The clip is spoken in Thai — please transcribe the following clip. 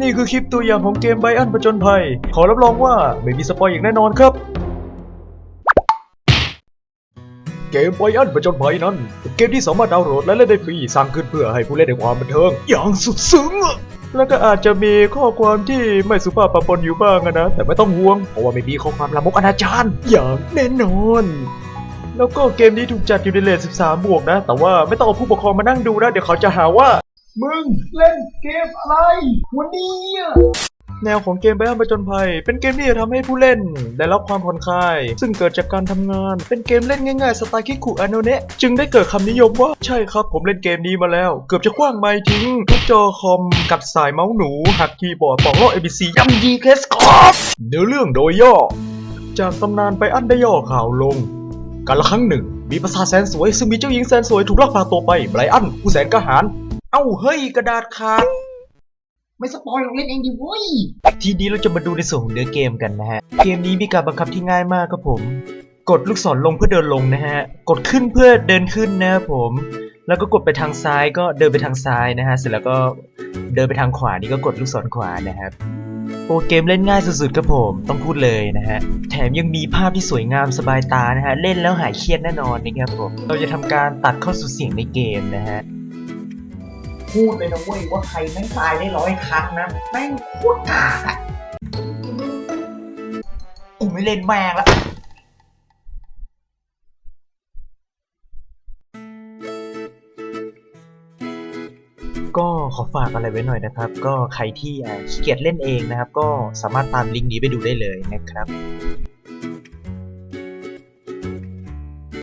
นี่คือคลิปตัวอย่างของเกมไบอันประจนภัย ขอรับรองว่าไม่มีสปอยอย่างแน่นอนครับ เกมไบอันประจนภัยนั้นเป็นเกมที่สามารถดาวน์โหลดและเล่นได้ฟรีสร้างขึ้นเพื่อให้ผู้เล่นได้ความบันเทิง อย่างสุดซึ้งแล้วก็อาจจะมีข้อความที่ไม่สุภาพปะปนอยู่บ้างนะ แต่ไม่ต้องห่วง เพราะว่าไม่มีข้อความลามกอนาจารอย่างแน่นอน แล้วก็เกมนี้ถูกจัดอยู่ในเลท13 บวกนะ แต่ว่าไม่ต้องเอาผู้ปกครองมานั่งดูนะ เดี๋ยวเขาจะหาว่า มึงเล่นเกมอะไรวันนี้อะแนวของเกมไบอันประจนภัย เป็นเกมที่จะทำให้ผู้เล่น ได้รับความผ่อนคลาย ซึ่งเกิดจากการทำงาน เป็นเกมเล่นง่ายๆสไตล์คิคุอาโนเนะจึงได้เกิดคำนิยมว่า ใช่ครับผมเล่นเกมนี้มาแล้ว เกือบจะคว้างไม้ทิ้งทุกจอคอม กัดสายเมาส์หนู หักคีย์บอร์ดปอกลอก ABC ย่ำยีเคสคอร์เนื้อเรื่องโดยย่อ จากตำนานไปอันได้ย่อข่าวลงกาละครั้งหนึ่ง มีปราสาทแสนสวยซึ่งมีเจ้าหญิงแสนสวยถูกลักพาตัวไปไบรอันผู้แสนกล้าหาญ เอ้าเฮ้ยกระดาษขาดไม่สปอยล์ลงเล่นเองดิเว้ยทีนี้เราจะมาดูในส่วนของเนื้อเกมกันนะฮะ เกมนี้มีการบังคับที่ง่ายมากครับผม กดลูกศรลงเพื่อเดินลงนะฮะ กดขึ้นเพื่อเดินขึ้นนะครับผม แล้วก็กดไปทางซ้ายก็เดินไปทางซ้ายนะฮะ เสร็จแล้วก็เดินไปทางขวานี่ก็กดลูกศรขวานะครับ โปรเกมเล่นง่ายสุดๆครับผม ต้องพูดเลยนะฮะ แถมยังมีภาพที่สวยงามสบายตานะฮะ เล่นแล้วหายเครียดแน่นอนนะครับผม เราจะทำการตัดเข้าสู่เสียงในเกมนะฮะ พูดเลยนะเว้ยว่าใครแม่งตายได้ร้อยครั้งนะแม่งโคตรกากอะกูไม่เล่นแม่งละก็ขอฝากอะไรไว้หน่อยนะครับ ก็ใครที่ขี้เกียจเล่นเองนะครับ ก็สามารถตามลิงก์นี้ไปดูได้เลยนะครับ